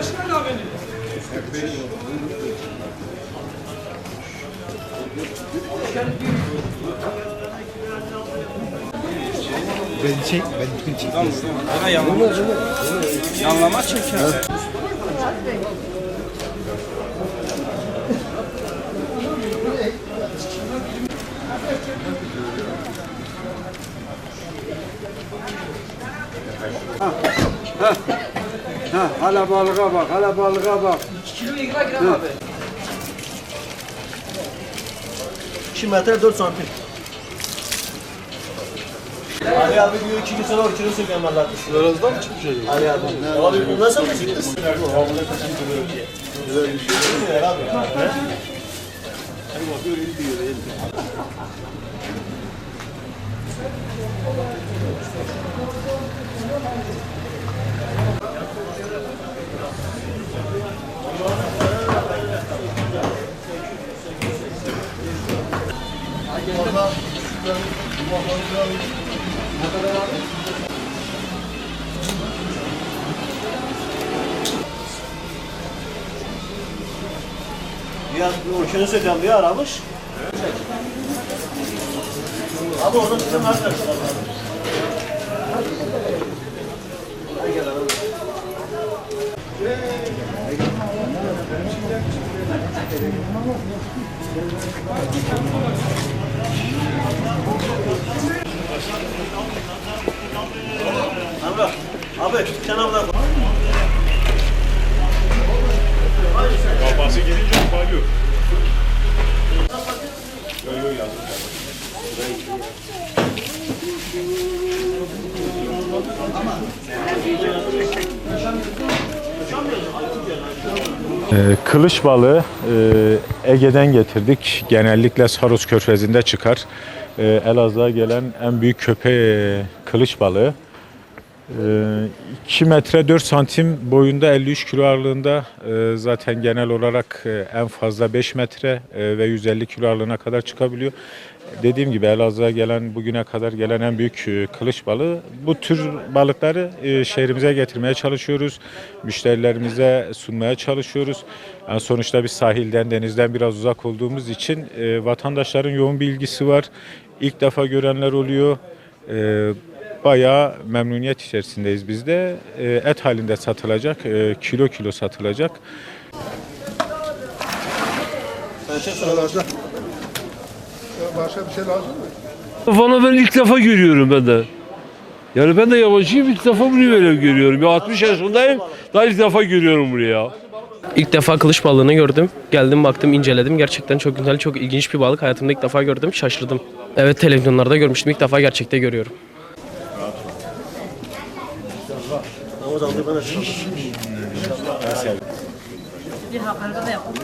Ben çek, ben çek. Bana yanlama. Yanlama çeker. Ha, hala balığa bak, hala balığa bak. 2 metre 4 santim. Ali abi diyor 2 gün sonra o kilo söyleyeyim Allah aşkına. Öğrenciden mi çıkmış acaba? Ali abi. Abi bu nasıl bir şey? Ya o kilo söyleyeceğim diye aramış. Abi oradan bizim arkadaşlar. Abi, abla. Babası gelince bağırıyor. Ee, Kılıç balığı e, Ege'den getirdik. Genellikle Saros Körfezi'nde çıkar. Ee, Elazığ'a gelen en büyük köpeği kılıç balığı. 2 metre 4 santim boyunda 53 kilo ağırlığında e, zaten genel olarak e, en fazla 5 metre e, ve 150 kilo ağırlığına kadar çıkabiliyor. Dediğim gibi Elazığ'a gelen bugüne kadar gelen en büyük kılıç balığı. Bu tür balıkları şehrimize getirmeye çalışıyoruz. Müşterilerimize sunmaya çalışıyoruz. Yani sonuçta biz sahilden denizden biraz uzak olduğumuz için vatandaşların yoğun bir ilgisi var. İlk defa görenler oluyor. Bayağı memnuniyet içerisindeyiz biz de. E, Et halinde satılacak, e, kilo kilo satılacak. Başka bir şey lazım mı? Valla ben ilk defa görüyorum ben de. Yani ben de yabancıyım ilk defa bunu böyle görüyorum. Ya 60 yaşındayım daha ilk defa görüyorum bunu ya. İlk defa kılıç balığını gördüm. Geldim baktım inceledim. Gerçekten çok güzel, çok ilginç bir balık. Hayatımda ilk defa gördüm. Şaşırdım. Evet televizyonlarda görmüştüm. İlk defa gerçekte görüyorum. Namaz aldı bana. Bir hakkında da yapalım.